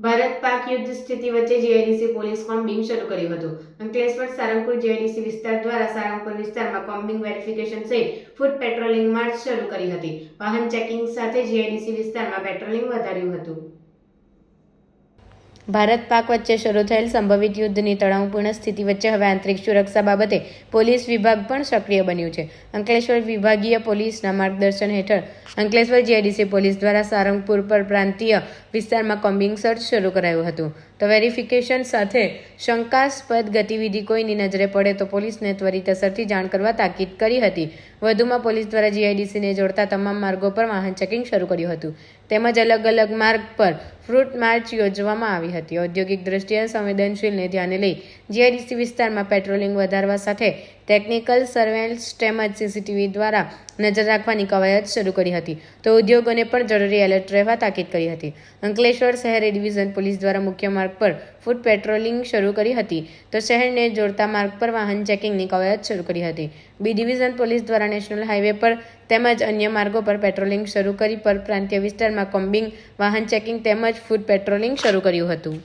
ભારત પાક યુદ્ધ સ્થિતિ વચ્ચે જીઆઈડીસી પોલીસ કોમ્બિંગ શરૂ કર્યું હતું. અંકલેશ્વર, સારંગપુર જીઆઈડીસી વિસ્તાર દ્વારા સારંગપુર વિસ્તારમાં કોમ્બિંગ વેરિફિકેશન સહિત ફૂડ પેટ્રોલિંગ માર્ચ શરૂ કરી હતી. વાહન ચેકિંગ સાથે જીઆઈડીસી વિસ્તારમાં પેટ્રોલિંગ વધાર્યું હતું. ભારત પાક વચ્ચે શરૂ થયેલ સંભવિત યુદ્ધની તણાવપૂર્ણ સ્થિતિ વચ્ચે હવે આંતરિક સુરક્ષા બાબતે પોલીસ વિભાગ પણ સક્રિય બન્યું છે. અંકલેશ્વર વિભાગીય પોલીસના માર્ગદર્શન હેઠળ અંકલેશ્વર જીઆઈડીસી પોલીસ દ્વારા સારંગપુર પર પ્રાંતીય વિસ્તારમાં કોમ્બિંગ સર્ચ શરૂ કરાયું હતું. તો વેરિફિકેશન સાથે શંકાસ્પદ ગતિવિધિ કોઈની નજરે પડે તો પોલીસને ત્વરિત અસરથી જાણ કરવા તાકીદ કરી હતી. વધુમાં પોલીસ દ્વારા જીઆઈડીસીને જોડતા તમામ માર્ગો પર વાહન ચેકિંગ શરૂ કર્યું હતું. તેમજ અલગ અલગ માર્ગ પર ફ્રૂટ માર્ચ યોજવામાં આવી હતી. ઔદ્યોગિક દ્રષ્ટિએ સંવેદનશીલને ધ્યાને લઈ જીઆઈડીસી વિસ્તારમાં પેટ્રોલિંગ વધારવા સાથે ટેકનિકલ સર્વેલન્સ તેમજ સીસીટીવી દ્વારા નજર રાખવાની કવાયત શરૂ કરી હતી. તો ઉદ્યોગોને પણ જરૂરી એલર્ટ રહેવા તાકીદ કરી હતી. અંકલેશ્વર શહેર ડિવિઝન પોલીસ દ્વારા મુખ્ય માર્ગ પર ફૂટ પેટ્રોલિંગ શરૂ કરી હતી. તો શહેરને જોડતા માર્ગ પર વાહન ચેકિંગની કવાયત શરૂ કરી હતી. બી ડિવિઝન પોલીસ દ્વારા નેશનલ હાઈવે પર તેમજ અન્ય માર્ગો પર પેટ્રોલિંગ શરૂ કરી પર પ્રાંતીય વિસ્તારમાં કોમ્બિંગ, વાહન ચેકિંગ તેમજ ફૂડ પેટ્રોલિંગ શરૂ કર્યું હતું.